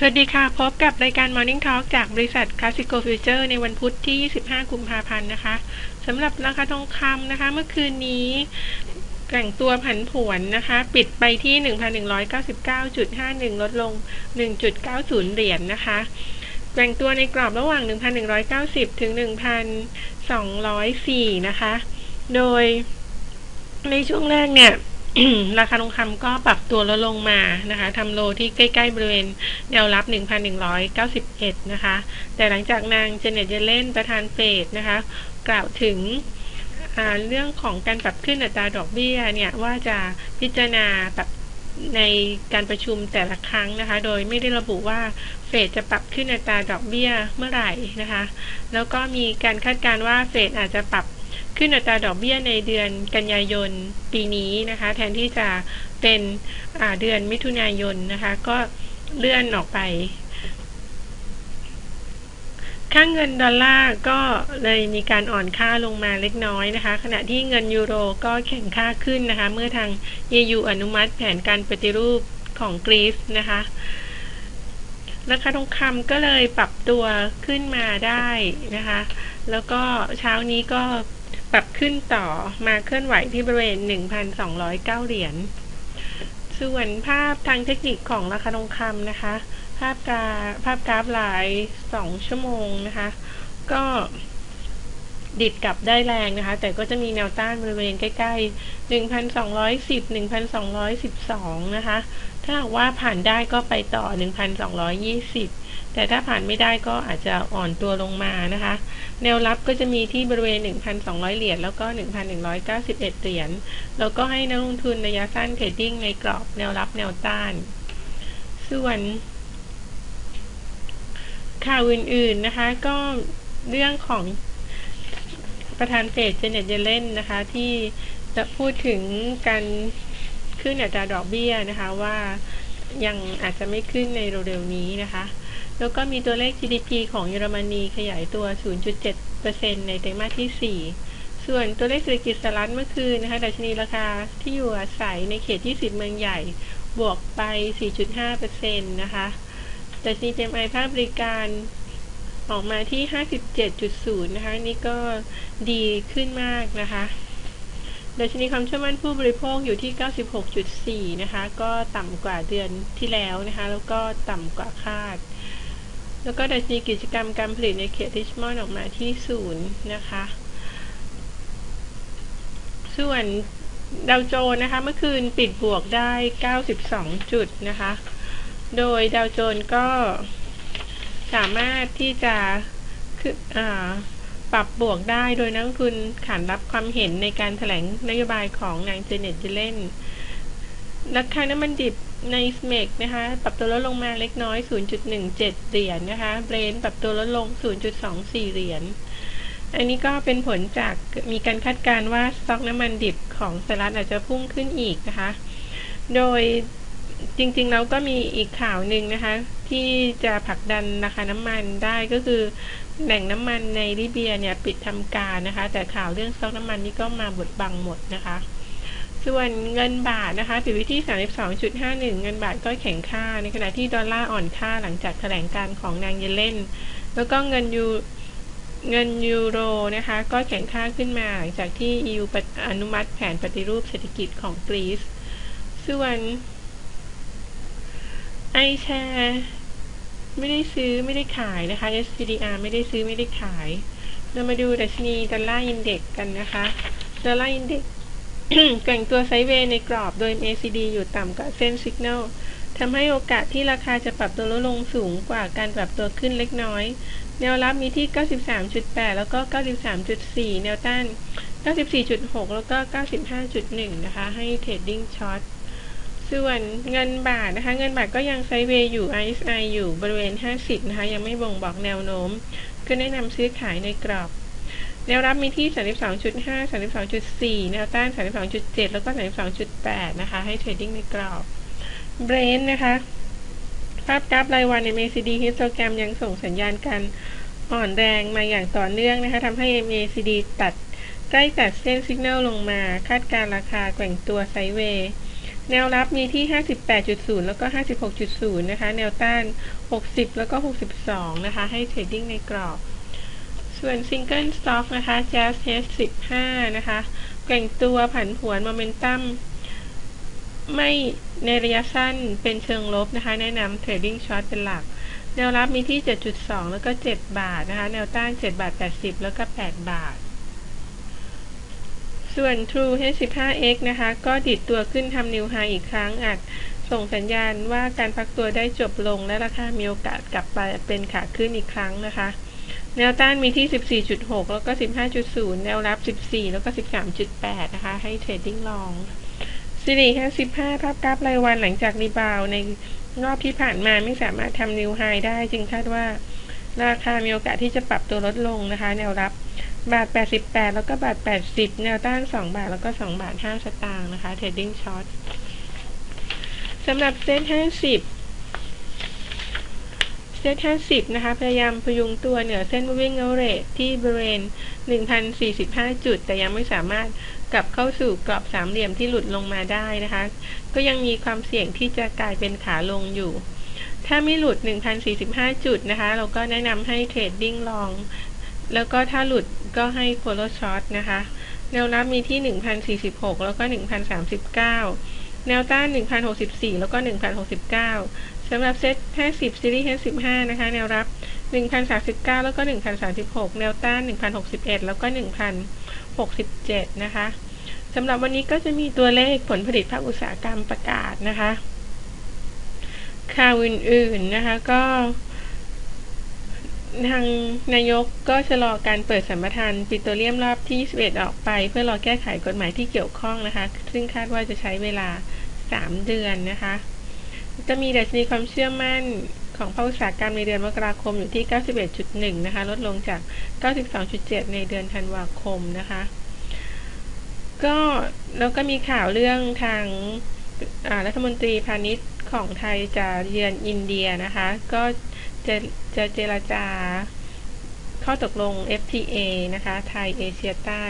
สวัสดีค่ะ พบกับรายการ Morning Talk จากบริษัท Classico Future ในวันพุธที่ 25 กุมภาพันธ์นะคะสำหรับราคาทองคำนะคะ เมื่อคืนนี้แก่งตัวผันผวนนะคะ ปิดไปที่ 1,199.51 ลดลง 1.90 เหรียญนนะคะแก่งตัวในกรอบระหว่าง 1,190 ถึง 1,204 นะคะ โดยในช่วงแรกเนี่ย ราคาทองคำก็ปรับตัวลดลงมานะคะทำโลที่ใกล้ ๆ บริเวณแนวรับ 1,191 นะคะ แต่หลังจากนางเจเน็ตเยเลนประธานเฟดนะคะ กล่าวถึงเรื่องของการปรับขึ้นอัตราดอกเบี้ยเนี่ยว่าจะพิจารณาแบบในการประชุมแต่ละครั้งนะคะ โดยไม่ได้ระบุว่าเฟดจะปรับขึ้นอัตราดอกเบี้ยเมื่อไหร่นะคะ แล้วก็มีการคาดการณ์ว่าเฟดอาจจะปรับ ขึ้นอัตราดอกเบี้ยในเดือนกันยายนปีนี้นะคะ แทนที่จะเป็นเดือนมิถุนายนนะคะ ก็เลื่อนออกไป ค่างเงินดอลลาร์ก็เลยมีการอ่อนค่าลงมาเล็กน้อยนะคะ ขณะที่เงินยูโรก็แข็งค่าขึ้นนะคะ เมื่อทาง EU อนุมัติแผนการปฏิรูปของกรีซนะคะราคาทองคำก็เลยปรับตัวขึ้นมาได้นะคะ แล้วก็เช้านี้ก็ ปรับขึ้นต่อมาเคลื่อนไหวที่บริเวณ 1,209 เหรียญ ส่วนภาพทางเทคนิคของราคาทองคำนะคะ ภาพกราภาพกราฟลาย 2 ชั่วโมงนะคะ ก็ ดิดกลับได้แรงนะคะ แต่ก็จะมีแนวต้านบริเวณใกล้ ๆ 1,210 1,212 นะคะ ถ้าว่าผ่านได้ก็ไปต่อ 1,220 แต่ถ้าผ่านไม่ได้ก็อาจจะอ่อนตัวลงมานะคะ แนวรับก็จะมีที่บริเวณ 1,200 เหรียญแล้วก็ 1,191 เหรียญ แล้วก็ให้นักลงทุนระยะสั้นเทรดดิ้งในกรอบแนวรับแนวต้าน ส่วนข่าวอื่นๆนะคะก็เรื่องของ ประธานเฟดเจเน็ตเยเลนนะคะ ที่จะพูดถึงการขึ้นอัตราดอกเบี้ยนะคะว่ายังอาจจะไม่ขึ้นในเร็วๆนี้นะคะ แล้วก็มีตัวเลข GDP ของเยอรมนีขยายตัว 0.7%ในไตรมาสที่ 4 ส่วนตัวเลขเศรษฐกิจสหรัฐเมื่อคืนนะคะดัชนีราคาที่อยู่อาศัยในเขตที่10เมืองใหญ่ บวกไป 4.5%นะคะดัชนี PMI ภาคบริการ ออกมาที่ 57.0 นะคะ นี่ก็ดีขึ้นมากนะคะดัชนีความเชื่อมั่นผู้บริโภคอยู่ที่ 96.4 นะคะ ก็ต่ำกว่าเดือนที่แล้วนะคะ แล้วก็ต่ำกว่าคาด แล้วก็ดัชนีกิจกรรมการผลิตในเขตทิชมอนออกมาที่ศูนย์นะคะ ส่วนดาวโจนนะคะ เมื่อคืนปิดบวกได้ 92 จุดนะคะ โดยดาวโจนก็ สามารถที่จะคืออปรับบวกได้โดยนักทุนขานรับความเห็นในการถแถลงนโยบายของนางเจเน็ตเจเลนราคาน้ำมันดิบในสเมกนะคะ ปรับตัวลดลงมาเล็กน้อย 0.17 เหรียญนนะคะ เบรนปรับตัวลดลง 0.24 เหรียญ อันนี้ก็เป็นผลจากมีการคาดการณ์ว่าสต็อกน้ำมันดิบของสหรัฐอาจจะพุ่งขึ้นอีกนะคะ โดยจริงๆแล้วก็มีอีกข่าวหนึ่งนะคะ ที่จะผลักดันราคาน้ำมันได้ก็คือแหล่งน้ำมันในลิเบียเนี่ยปิดทำการนะคะ แต่ข่าวเรื่องสต็อกน้ำมันนี่ก็มาบดบังหมดนะคะ ส่วนเงินบาทนะคะปิดวิที่ 32.51 เงินบาทก็แข็งค่า ในขณะที่ดอลลาร์อ่อนค่าหลังจากแถลงการของนางเยเลนแล้วก็เงินยูเงินยูโรนะคะ ก็แข็งค่าขึ้นมาหลังจากที่ EU อนุมัติแผนปฏิรูปเศรษฐกิจของกรีซส่วนไอแชร์ ไม่ได้ซื้อไม่ได้ขายนะคะ SPDR ไม่ได้ซื้อไม่ได้ขาย เรามาดูดัชนีดอลลาร์อินเด็กกันนะคะ ดอลลาร์อินเด็กแกว่งตัวไซเวย์ในกรอบโดย MACD อยู่ต่ำกว่าเส้นสัญญาณทำให้โอกาสที่ราคาจะปรับตัวลดลงสูงกว่าการปรับตัวขึ้นเล็กน้อย แนวรับมีที่ 93.8 แล้วก็ 93.4 แนวต้าน 94.6 แล้วก็ 95.1 นะคะ ให้เทรดดิ้งช็อต ส่วนเงินบาทนะคะ เงินบาทก็ยังไซเวย์อยู่ RSI อยู่บริเวณ 50 นะคะ ยังไม่บ่งบอกแนวโน้ม ก็แนะนำซื้อขายในกรอบ แนวรับมีที่ 32.5 32.4 แนวต้าน 32.7 แล้วก็ 32.8 นะคะ ให้เทรดดิ้งในกรอบเบรนนะคะ ภาพกราฟรายวันใน MACD histogram ยังส่งสัญญาณการอ่อนแรงมาอย่างต่อเนื่องนะคะทำให้ MACD ตัดใกล้ตัดเส้นสัญญาณลงมา คาดการราคาแกว่งตัวไซเวย์ แนวรับมีที่ 58.0 แล้วก็ 56.0 นะคะ แนวต้าน 60 แล้วก็ 62 นะคะ ให้เทรดดิ้งในกรอบ ส่วนซิงเกิลสต็อกนะคะ Jazz H15 นะคะ แกว่งตัวผันผวนโมเมนตัมไม่ในระยะสั้นเป็นเชิงลบนะคะ แนะนำเทรดดิ้งช็อตเป็นหลัก แนวรับมีที่ 7.2 แล้วก็ 7 บาทนะคะ แนวต้าน 7 บาท 80 แล้วก็ 8 บาท ส่วน True H15X นะคะ ก็ดิดตัวขึ้นทำนิวไฮอีกครั้งอาจส่งสัญญาณว่าการพักตัวได้จบลงและราคามีโอกาสกลับไปเป็นขาขึ้นอีกครั้งนะคะ แนวต้านมีที่ 14.6 แล้วก็ 15.0 แนวรับ 14 แล้วก็ 13.8 นะคะ ให้เทรดดิ้งลองสิริแค่15ภาพกราฟรายวันหลังจากรีบาวในรอบที่ผ่านมาไม่สามารถทำนิวไฮได้ จึงคาดว่าราคามีโอกาสที่จะปรับตัวลดลงนะคะ แนวรับ บาท 88 แล้วก็บาท 80 แนวต้าน 2 บาท แล้วก็ 2 บาท 5 สตางค์นะคะ เทรดดิ้งช็อตสำหรับเซ็น50 เซ็ต50 นะคะ พยายามพยุงตัวเหนือเส้น moving average ที่บริเวณ 1,045 จุด แต่ยังไม่สามารถกลับเข้าสู่กรอบสามเหลี่ยมที่หลุดลงมาได้นะคะ ก็ยังมีความเสี่ยงที่จะกลายเป็นขาลงอยู่ ถ้าไม่หลุด 1,045 จุดนะคะ เราก็แนะนำให้เทรดดิ้งลอง แล้วก็ถ้าหลุดก็ให้ follow short นะคะ แนวรับมีที่ 1,046 แล้วก็ 1,039 แนวต้าน 1,064 แล้วก็ 1,069 สำหรับเซ็ต50ซีรีส์ H15 นะคะ แนวรับ 1,039 แล้วก็ 1,036 แนวต้าน 1,061 แล้วก็ 1,067 นะคะ สำหรับวันนี้ก็จะมีตัวเลขผลผลิตภาคอุตสาหกรรมประกาศนะคะ ข่าวอื่นๆนะคะก็ ทางนายกก็จะรอการเปิดสัมปทานปิโตรเลียมรอบที่ 21 ออกไป เพื่อรอแก้ไขกฎหมายที่เกี่ยวข้องนะคะ ซึ่งคาดว่าจะใช้เวลา 3 เดือนนะคะ จะมีดัชนีความเชื่อมั่นของภาคอุตสาหกรรมในเดือนมกราคมอยู่ที่ 91.1 นะคะ ลดลงจาก 92.7 ในเดือนธันวาคมนะคะ ก็แล้วก็มีข่าวเรื่องทางรัฐมนตรีพาณิชย์ของไทยจะเยือนอินเดียนะคะ ก็ จะจะเจรจา ข้อตกลง FTA นะคะ ไทยเอเชียใต้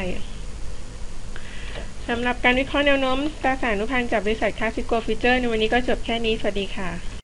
สำหรับการวิเคราะห์แนวโน้มตราสารนุพันธ์จากบริษัทคาสิโกฟิเจอร์ในวันนี้ก็จบแค่นี้ สวัสดีค่ะ